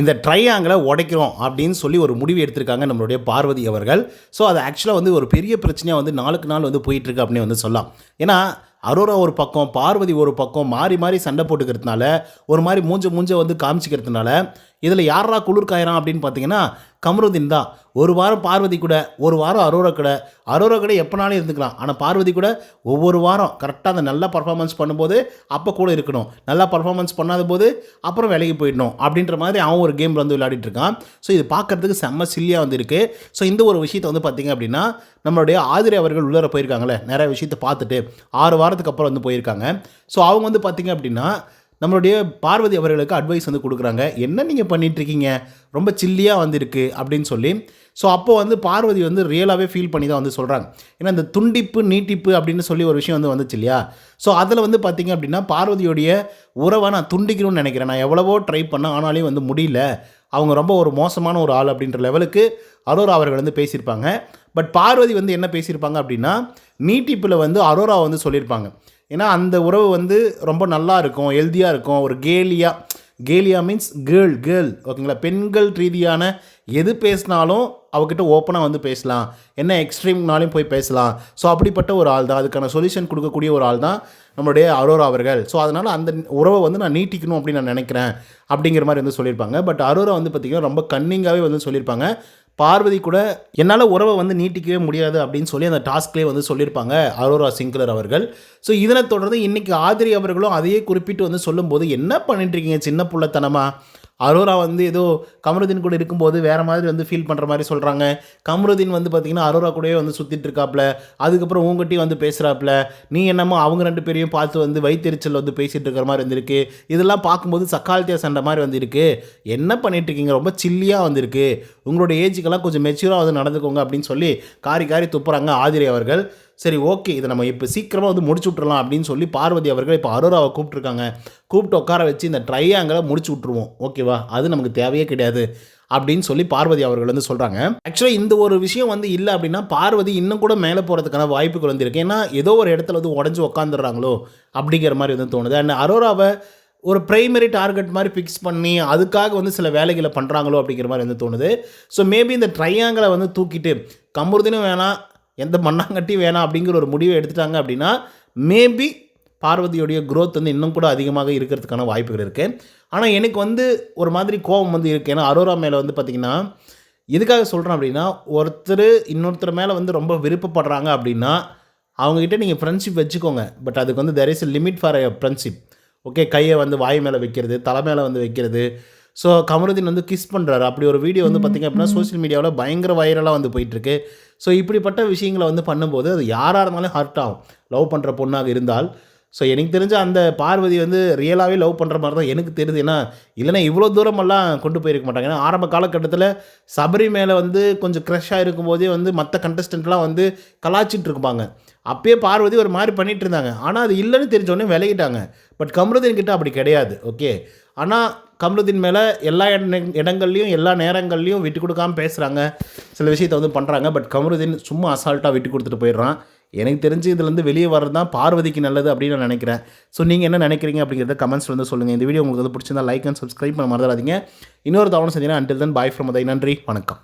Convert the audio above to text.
இந்த ட்ரையாங்கிளை உடைக்கிறோம் அப்படின்னு சொல்லி ஒரு முடிவு எடுத்திருக்காங்க நம்மளுடைய பார்வதி அவர்கள். ஸோ அது ஆக்சுவலாக வந்து ஒரு பெரிய பிரச்சனையாக வந்து நாளுக்கு நாள் வந்து போயிட்டுருக்கு அப்படின்னு வந்து சொல்லலாம். ஏன்னா அரோரா ஒரு பக்கம் பார்வதி ஒரு பக்கம் மாறி மாறி சண்டை போட்டுக்கிறதுனால ஒரு மாதிரி மூஞ்ச மூஞ்ச வந்து காமிச்சிக்கிறதுனால இதில் யாரா குளிர் காயறான் அப்படின்னு பார்த்தீங்கன்னா கமருதீன் தான். ஒரு வாரம் பார்வதி கூட ஒரு வாரம் அரோரா கூட அரோரா கூட எப்போனாலும் இருந்துக்கலாம். ஆனால் பார்வதி கூட ஒவ்வொரு வாரம் கரெக்டாக அந்த நல்லா பர்ஃபார்மன்ஸ் பண்ணும்போது அப்போ கூட இருக்கணும். நல்லா பர்ஃபார்மன்ஸ் பண்ணாத போது அப்புறம் விலகி போயிடணும் அப்படின்ற மாதிரி அவன் ஒரு கேம் வந்து விளையாடிட்டு இருக்கான். ஸோ இது பார்க்கறதுக்கு செம்ம சில்லியாக வந்துருக்கு. ஸோ இந்த ஒரு விஷயத்தை வந்து பார்த்திங்க அப்படின்னா நம்மளுடைய ஆதிரி அவர்கள் உள்ளர போயிருக்காங்களே நிறைய விஷயத்தை பார்த்துட்டு ஆறு வாரத்துக்கு அப்புறம் வந்து போயிருக்காங்க. ஸோ அவங்க வந்து பார்த்தீங்க அப்படின்னா நம்மளுடைய பார்வதி அவர்களுக்கு அட்வைஸ் வந்து கொடுக்குறாங்க. என்ன நீங்கள் பண்ணிகிட்ருக்கீங்க ரொம்ப சில்லியாக வந்திருக்கு. அப்படின்னு சொல்லி ஸோ அப்போது வந்து பார்வதி வந்து ரியலாகவே ஃபீல் பண்ணி தான் வந்து சொல்கிறாங்க ஏன்னா இந்த துண்டிப்பு நீட்டிப்பு அப்படின்னு சொல்லி ஒரு விஷயம் வந்து வந்துச்சு இல்லையா? ஸோ அதில் வந்து பார்த்தீங்க அப்படின்னா பார்வதியோடைய உறவை நான் துண்டிக்கணும்னு நினைக்கிறேன். நான் எவ்வளவோ ட்ரை பண்ணேன் ஆனாலையும் வந்து முடியல. அவங்க ரொம்ப ஒரு மோசமான ஒரு ஆள் அப்படின்ற லெவலுக்கு அரோரா அவர்கள் வந்து பேசியிருப்பாங்க. பட் பார்வதி வந்து என்ன பேசியிருப்பாங்க அப்படின்னா நீட்டிப்பில் வந்து அரோரா வந்து சொல்லியிருப்பாங்க. ஏன்னா அந்த உறவு வந்து ரொம்ப நல்லா இருக்கும் ஹெல்த்தியாக இருக்கும். ஒரு கேலியாக கேலியா மீன்ஸ் கேர்ள் கேர்ள் ஓகேங்களா? பெண்கள் ரீதியான எது பேசினாலும் அவகிட்ட ஓப்பனாக வந்து பேசலாம். என்ன எக்ஸ்ட்ரீம்னாலையும் போய் பேசலாம். ஸோ அப்படிப்பட்ட ஒரு ஆள் தான். அதுக்கான சொல்யூஷன் கொடுக்கக்கூடிய ஒரு ஆள் தான் நம்மளுடைய அரோரா அவர்கள். ஸோ அதனால் அந்த உறவை வந்து நான் நீட்டிக்கணும் அப்படின்னு நான் நினைக்கிறேன் அப்படிங்கிற மாதிரி வந்து சொல்லியிருப்பாங்க. பட் அரோரா வந்து பார்த்திங்கன்னா ரொம்ப கன்னிங்காகவே வந்து சொல்லியிருப்பாங்க. பார்வதி கூட என்னால் உறவை வந்து நீட்டிக்கவே முடியாது அப்படின்னு சொல்லி அந்த டாஸ்க்லேயே வந்து சொல்லியிருப்பாங்க அரோரா சிங்க்லர் அவர்கள். ஸோ இதனை தொடர்ந்து இன்றைக்கி ஆதிரி அவர்களும் அதையே குறிப்பிட்டு வந்து சொல்லும்போது என்ன பண்ணிட்டு இருக்கீங்க சின்ன புள்ளத்தனமாக அரோரா வந்து ஏதோ கமருதீன் கூட இருக்கும்போது வேறு மாதிரி வந்து ஃபீல் பண்ணுற மாதிரி சொல்கிறாங்க கமருதீன் வந்து பார்த்திங்கன்னா அரோரா கூடயே வந்து சுற்றிட்டு இருக்காப்புல அதுக்கப்புறம் உங்ககிட்டயும் வந்து பேசுகிறாப்புல நீ என்னமோ அவங்க ரெண்டு பேரையும் பார்த்து வந்து வைத்தெரிச்சல் வந்து பேசிகிட்டு இருக்கிற மாதிரி வந்திருக்கு. இதெல்லாம் பார்க்கும்போது சக்காலத்தியா சண்டை மாதிரி வந்திருக்கு. என்ன பண்ணிகிட்ருக்கீங்க ரொம்ப சில்லியாக வந்திருக்கு. உங்களோட ஏஜுக்கெல்லாம் கொஞ்சம் மெச்சூராக வந்து நடந்துக்கோங்க அப்படின்னு சொல்லி காரி காரி துப்புறாங்க ஆதிரி அவர்கள். சரி ஓகே இதை நம்ம இப்போ சீக்கிரமாக வந்து முடிச்சு விட்றலாம் அப்படின்னு சொல்லி பார்வதி அவர்கள் இப்போ அரோராவை கூப்பிட்ருக்காங்க கூப்பிட்டு உட்கார வச்சு இந்த ட்ரையாங்கிளை முடிச்சு விட்ருவோம் ஓகேவா அது நமக்கு தேவையே கிடையாது அப்படின்னு சொல்லி பார்வதி அவர்கள் வந்து சொல்கிறாங்க ஆக்சுவலாக இந்த ஒரு விஷயம் வந்து இல்லை அப்படின்னா பார்வதி இன்னும் கூட மேலே போகிறதுக்கான வாய்ப்புகள் வந்து இருக்குது ஏன்னா ஏதோ ஒரு இடத்துல வந்து உடஞ்சி உக்காந்துடுறாங்களோ அப்படிங்கிற மாதிரி வந்து தோணுது. அண்ட் அரோராவை ஒரு ப்ரைமரி டார்கெட் மாதிரி ஃபிக்ஸ் பண்ணி அதுக்காக வந்து சில வேலைகளை பண்ணுறாங்களோ அப்படிங்கிற மாதிரி வந்து தோணுது. ஸோ மேபி இந்த ட்ரையாங்கிளை வந்து தூக்கிட்டு கம்புறுதினும் வேணாம் எந்த மண்ணாங்கட்டியும் வேணாம் அப்படிங்கிற ஒரு முடிவை எடுத்துட்டாங்க அப்படின்னா மேபி பார்வதியோடைய க்ரோத் வந்து இன்னும் கூட அதிகமாக இருக்கிறதுக்கான வாய்ப்புகள் இருக்குது ஆனால் எனக்கு வந்து ஒரு மாதிரி கோபம் வந்து இருக்குது ஏன்னா அரோரா மேலே வந்து பார்த்திங்கன்னா எதுக்காக சொல்கிறேன் அப்படின்னா ஒருத்தர் இன்னொருத்தர் மேலே வந்து ரொம்ப விருப்பப்படுறாங்க அப்படின்னா அவங்ககிட்ட நீங்கள் ஃப்ரெண்ட்ஷிப் வச்சுக்கோங்க. பட் அதுக்கு வந்து there is limit for friendship okay கையை வந்து வாய் மேலே வைக்கிறது தலை மேலே வந்து வைக்கிறது ஸோ கமருதீன் வந்து கிஸ் பண்ணுறாரு அப்படி ஒரு வீடியோ வந்து பார்த்திங்க அப்படின்னா சோஷியல் மீடியாவில் பயங்கர வைரலாக வந்து போயிட்டுருக்கு. ஸோ இப்படிப்பட்ட விஷயங்களை வந்து பண்ணும்போது அது யாராக இருந்தாலும் ஹர்ட் ஆகும். லவ் பண்ணுற பொண்ணாக இருந்தால். ஸோ எனக்கு தெரிஞ்ச அந்த பார்வதி வந்து ரியலாகவே லவ் பண்ணுற மாதிரி தான் எனக்கு தெரியுது. ஏன்னா இல்லைன்னா இவ்வளோ தூரமெல்லாம் கொண்டு போயிருக்க மாட்டாங்க. ஏன்னா ஆரம்ப காலகட்டத்தில் சபரி மேலே வந்து கொஞ்சம் க்ரஷ்ஷாக இருக்கும்போதே வந்து மற்ற கண்டஸ்டண்ட்லாம் வந்து கலாச்சிட்டு இருப்பாங்க. அப்பயே பார்வதி ஒரு மாதிரி பண்ணிகிட்டு இருந்தாங்க. ஆனால் அது இல்லைன்னு தெரிஞ்சோடனே விலகிட்டாங்க. பட் கமருதீன் கிட்ட அப்படி கிடையாது. ஓகே ஆனால் கமலுதீன் மேலே எல்லா இட- இடங்கள்லையும் எல்லா நேரங்கள்லையும் விட்டு கொடுக்காம பேசுகிறாங்க சில விஷயத்தை வந்து பண்ணுறாங்க பட் கமருதீன் சும்மா அசால்ட்டாக விட்டு கொடுத்துட்டு போயிடுறான். எனக்கு தெரிஞ்சு இதுலேருந்து வெளியே வர்றது தான் பார்வதிக்கு நல்லது அப்படின்னு நான் நினைக்கிறேன். ஸோ நீங்கள் என்ன நினைக்கிறீங்க அப்படிங்கிறத கமெண்ட்ஸ் வந்து சொல்லுங்கள் இந்த வீடியோ உங்களுக்கு வந்து பிடிச்சிருந்தா லைக் அண்ட் சப்ஸ்கிரைப் பண்ண மறந்துடாதீங்க. இன்னொரு தவணை செஞ்சீங்கன்னா அண்டில் தன் பாய் ஃப்ரம் அதை நன்றி. வணக்கம்.